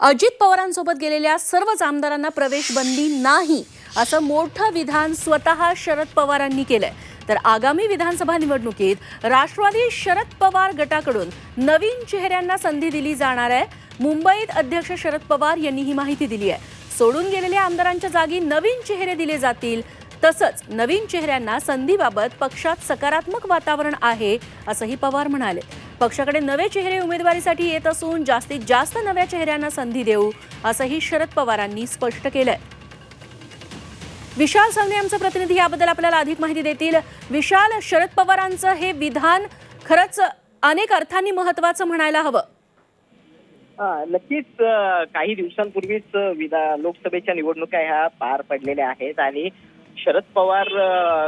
अजित पवारांसोबत गेलेल्या सर्वच आमदारांना प्रवेश बंदी नाही असं मोठं विधान स्वतः शरद पवारांनी केलंय. तर आगामी विधानसभा निवडणुकीत राष्ट्रवादी शरद पवार गटाकडून नवीन चेहऱ्यांना संधी दिली जाणार आहे. मुंबईत अध्यक्ष शरद पवार यांनी ही माहिती दिली आहे. सोडून गेलेल्या आमदारांच्या जागी नवीन चेहरे दिले जातील. तसंच नवीन चेहऱ्यांना संधीबाबत पक्षात सकारात्मक वातावरण आहे असंही पवार म्हणाले. पक्षाकडे नवे चेहरे उमेदवारीसाठी येत असून जास्तीत जास्त नव्या चेहऱ्यांना संधी देऊ असंही शरद पवारांनी स्पष्ट केलंय. विशाल सांगणे आमचे प्रतिनिधी याबद्दल आपल्याला अधिक माहिती देतील. विशाल शरद पवारांचं हे विधान खरंच अनेक अर्थांनी महत्वाचं म्हणायला हवं. हा, नक्कीच काही दिवसांपूर्वीच विधा लोकसभेच्या निवडणुका ह्या पार पडलेल्या आहेत आणि शरद पवार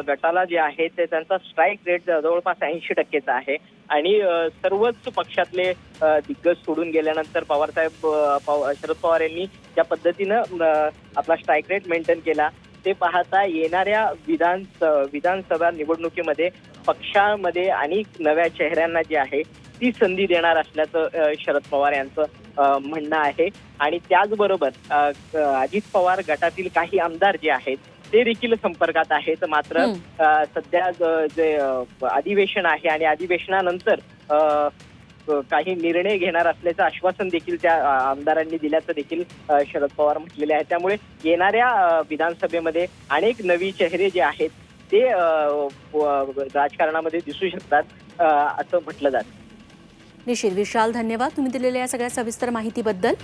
गटाला जे आहे ते त्यांचा स्ट्राईक रेट जवळपास ऐंशी टक्केचा आहे. आणि सर्वच पक्षातले दिग्गज सोडून गेल्यानंतर पवारसाहेब पवार शरद पवार यांनी ज्या पद्धतीनं आपला स्ट्राईक रेट मेंटेन केला ते पाहता येणाऱ्या विधान विधानसभा निवडणुकीमध्ये पक्षामध्ये अनेक नव्या चेहऱ्यांना जे आहे ती संधी देणार असल्याचं शरद पवार यांचं म्हणणं आहे. आणि त्याचबरोबर अजित पवार गटातील काही आमदार जे आहेत ते देखील संपर्कात आहेत. मात्र सध्या ज- अधिवेशन आहे आणि अधिवेशनानंतर काही निर्णय घेणार असल्याचं आश्वासन देखील त्या आमदारांनी दिल्याचं देखील शरद पवार म्हटलेले आहे. त्यामुळे येणाऱ्या विधानसभेमध्ये अनेक नवी चेहरे जे आहेत ते राजकारणामध्ये दिसू शकतात असं म्हटलं जातं. निश्चित. विशाल धन्यवाद. तुम्ही दिलेल्या या सगळ्या सविस्तर माहितीबद्दल.